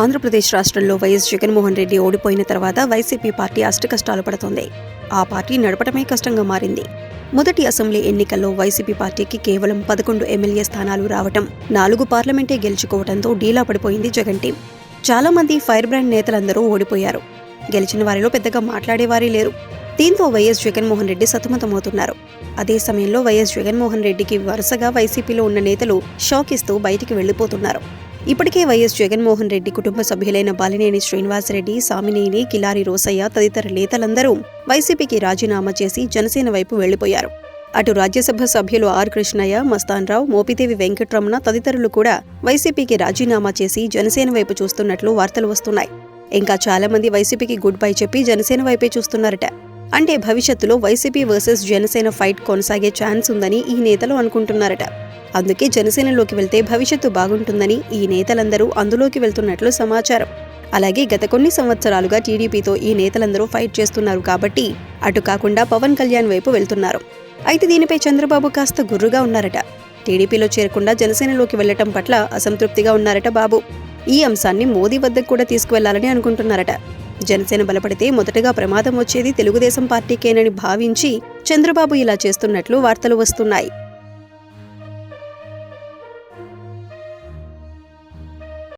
ఆంధ్రప్రదేశ్ రాష్ట్రంలో వైఎస్ జగన్మోహన్ రెడ్డి ఓడిపోయిన తర్వాత వైసీపీ పార్టీ అష్టకష్టాలు పడుతోంది. ఆ పార్టీ నడపడమే కష్టంగా మారింది. మొదటి అసెంబ్లీ ఎన్నికల్లో వైసీపీ పార్టీకి కేవలం పదకొండు ఎమ్మెల్యే స్థానాలు రావటం నాలుగు పార్లమెంటే గెలుచుకోవడంతో డీలా పడిపోయింది జగన్ టీం. చాలా మంది ఫైర్ బ్రాండ్ నేతలందరూ ఓడిపోయారు. గెలిచిన వారిలో పెద్దగా మాట్లాడేవారే లేరు. దీంతో వైఎస్ జగన్మోహన్ రెడ్డి సతమతమవుతున్నారు. అదే సమయంలో వైఎస్ జగన్మోహన్ రెడ్డికి వరుసగా వైసీపీలో ఉన్న నేతలు షాక్ ఇస్తూ బయటికి వెళ్ళిపోతున్నారు ఇప్పటికే వైఎస్ జగన్మోహన్ రెడ్డి కుటుంబ సభ్యులైన బాలినేని శ్రీనివాసరెడ్డి సామినేని కిలారి రోసయ్య తదితర నేతలందరూ వైసీపీకి రాజీనామా చేసి జనసేన వైపు వెళ్ళిపోయారు. అటు రాజ్యసభ సభ్యులు ఆర్ కృష్ణయ్య మస్తాన్ రావు మోపిదేవి వెంకట్రమణ తదితరులు కూడా వైసీపీకి రాజీనామా చేసి జనసేన వైపు చూస్తున్నట్లు వార్తలు వస్తున్నాయి. ఇంకా చాలా మంది వైసీపీకి గుడ్ బై చెప్పి జనసేన వైపే చూస్తున్నారట. అంటే భవిష్యత్తులో వైసీపీ వర్సెస్ జనసేన ఫైట్ కొనసాగే ఛాన్స్ ఉందని ఈ నేతలు అనుకుంటున్నారట. అందుకే జనసేనలోకి వెళ్తే భవిష్యత్తు బాగుంటుందని ఈ నేతలందరూ అందులోకి వెళ్తున్నట్లు సమాచారం. అలాగే గత కొన్ని సంవత్సరాలుగా టీడీపీతో ఈ నేతలందరూ ఫైట్ చేస్తున్నారు కాబట్టి అటు కాకుండా పవన్ కళ్యాణ్ వైపు వెళ్తున్నారు. అయితే దీనిపై చంద్రబాబు కాస్త గుర్రుగా ఉన్నారట. టీడీపీలో చేరకుండా జనసేనలోకి వెళ్ళటం పట్ల అసంతృప్తిగా ఉన్నారట బాబు. ఈ అంశాన్ని మోదీ వద్దకు కూడా తీసుకువెళ్ళాలని అనుకుంటున్నారట. జనసేన బలపడితే మొదటగా ప్రమాదం వచ్చేది తెలుగుదేశం పార్టీకేనని భావించి చంద్రబాబు ఇలా చేస్తున్నట్లు వార్తలు వస్తున్నాయి.